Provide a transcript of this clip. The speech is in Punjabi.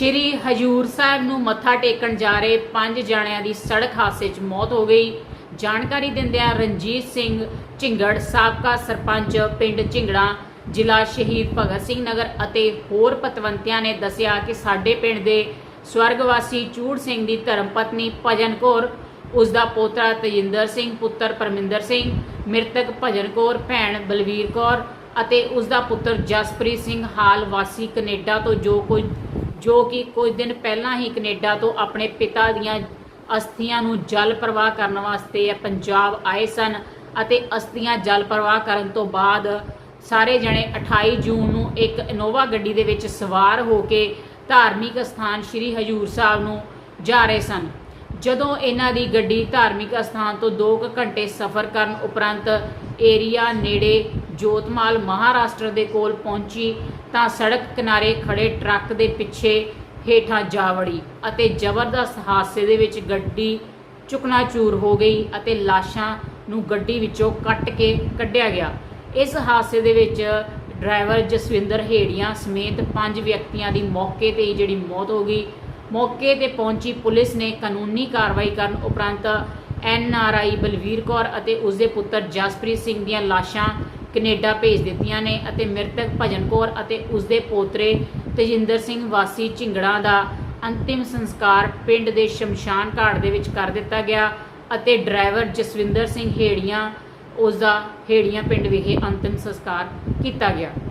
ਸ਼੍ਰੀ ਹਜੂਰ ਸਾਹਿਬ ਨੂੰ ਮੱਥਾ ਟੇਕਣ ਜਾ ਰਹੇ ਪੰਜ ਜਣਿਆਂ ਦੀ ਸੜਕ ਹਾਦਸੇ 'ਚ ਮੌਤ ਹੋ ਗਈ। ਜਾਣਕਾਰੀ ਦਿੰਦਿਆਂ ਰਣਜੀਤ ਸਿੰਘ ਝਿੰਗੜ, ਸਾਬਕਾ ਸਰਪੰਚ ਪਿੰਡ ਝਿੰਗੜਾ, ਜ਼ਿਲ੍ਹਾ ਸ਼ਹੀਦ ਭਗਤ ਸਿੰਘ ਨਗਰ ਅਤੇ ਹੋਰ ਪਤਵੰਤਿਆਂ ਨੇ ਦੱਸਿਆ ਕਿ ਸਾਡੇ ਪਿੰਡ ਦੇ ਸਵਰਗਵਾਸੀ ਚੂੜ ਸਿੰਘ ਦੀ ਧਰਮ ਪਤਨੀ ਭਜਨ ਕੌਰ ਉਸ ਦਾ ਪੋਤਰਾ ਤਜਿੰਦਰ ਸਿੰਘ, ਪੁੱਤਰ ਪਰਮਿੰਦਰ ਸਿੰਘ, ਮ੍ਰਿਤਕ ਭਜਨ ਕੌਰ, ਭੈਣ ਬਲਵੀਰ ਕੌਰ ਅਤੇ ਉਸ ਦਾ ਪੁੱਤਰ ਜਸਪ੍ਰੀਤ ਸਿੰਘ ਹਾਲ ਵਾਸੀ ਕੈਨੇਡਾ ਤੋਂ ਜੋ ਕੁਝ ਜੋ ਕਿ ਕੁਝ ਦਿਨ ਪਹਿਲਾਂ ਹੀ ਕੈਨੇਡਾ ਤੋਂ ਆਪਣੇ ਪਿਤਾ ਦੀਆਂ ਅਸਥੀਆਂ ਨੂੰ ਜਲ ਪ੍ਰਵਾਹ ਕਰਨ ਵਾਸਤੇ ਪੰਜਾਬ ਆਏ ਸਨ ਅਤੇ ਅਸਥੀਆਂ ਜਲ ਪ੍ਰਵਾਹ ਕਰਨ ਤੋਂ ਬਾਅਦ ਸਾਰੇ ਜਣੇ 28 ਜੂਨ ਨੂੰ ਇੱਕ ਇਨੋਵਾ ਗੱਡੀ ਦੇ ਵਿੱਚ ਸਵਾਰ ਹੋ ਕੇ ਧਾਰਮਿਕ ਸਥਾਨ ਸ੍ਰੀ ਹਜੂਰ ਸਾਹਿਬ ਨੂੰ ਜਾ ਰਹੇ ਸਨ। ਜਦੋਂ ਇਹਨਾਂ ਦੀ ਗੱਡੀ ਧਾਰਮਿਕ ਅਸਥਾਨ ਤੋਂ 2 ਘੰਟੇ ਸਫ਼ਰ ਕਰਨ ਉਪਰੰਤ ਏਰੀਆ ਨੇੜੇ ਜੋਤਮਾਲ ਮਹਾਰਾਸ਼ਟਰ ਦੇ ਕੋਲ ਪਹੁੰਚੀ ਤਾਂ ਸੜਕ ਕਿਨਾਰੇ ਖੜੇ ਟਰੱਕ ਦੇ ਪਿੱਛੇ ਹੇਠਾਂ ਜਾ ਵੜੀ ਅਤੇ ਜ਼ਬਰਦਸਤ ਹਾਦਸੇ ਦੇ ਵਿੱਚ ਗੱਡੀ ਚੁਕਨਾਚੂਰ ਹੋ ਗਈ ਅਤੇ ਲਾਸ਼ਾਂ ਨੂੰ ਗੱਡੀ ਵਿੱਚੋਂ ਕੱਟ ਕੇ ਕੱਢਿਆ ਗਿਆ। ਇਸ ਹਾਦਸੇ ਦੇ ਵਿੱਚ ਡਰਾਈਵਰ ਜਸਵਿੰਦਰ ਹੇੜੀਆਂ ਸਮੇਤ ਪੰਜ ਵਿਅਕਤੀਆਂ ਦੀ ਮੌਕੇ ਤੇ ਹੀ ਜਿਹੜੀ ਮੌਤ ਹੋ ਗਈ। ਮੌਕੇ ਤੇ ਪਹੁੰਚੀ ਪੁਲਿਸ ਨੇ ਕਾਨੂੰਨੀ ਕਾਰਵਾਈ ਕਰਨ ਉਪਰੰਤ N R I Balvir Kaur ਅਤੇ ਉਸ ਦੇ ਪੁੱਤਰ ਜਸਪ੍ਰੀਤ ਸਿੰਘ ਦੀਆਂ ਲਾਸ਼ਾਂ ਕੈਨੇਡਾ ਭੇਜ ਦਿੱਤੀਆਂ ਨੇ ਅਤੇ ਮ੍ਰਿਤਕ ਭਜਨ ਕੌਰ ਅਤੇ ਉਸ ਦੇ ਪੋਤਰੇ ਤੇਜਿੰਦਰ ਸਿੰਘ ਵਾਸੀ ਝਿੰਗੜਾ ਦਾ ਅੰਤਿਮ ਸੰਸਕਾਰ ਪਿੰਡ ਦੇ ਸ਼ਮਸ਼ਾਨ ਘਾਟ ਦੇ ਵਿੱਚ ਕਰ ਦਿੱਤਾ ਗਿਆ ਅਤੇ ਡਰਾਈਵਰ ਜਸਵਿੰਦਰ ਸਿੰਘ ਹੇੜੀਆਂ ਉਸ ਦਾ ਹੇੜੀਆਂ ਪਿੰਡ ਵਿਖੇ ਅੰਤਿਮ ਸੰਸਕਾਰ ਕੀਤਾ ਗਿਆ।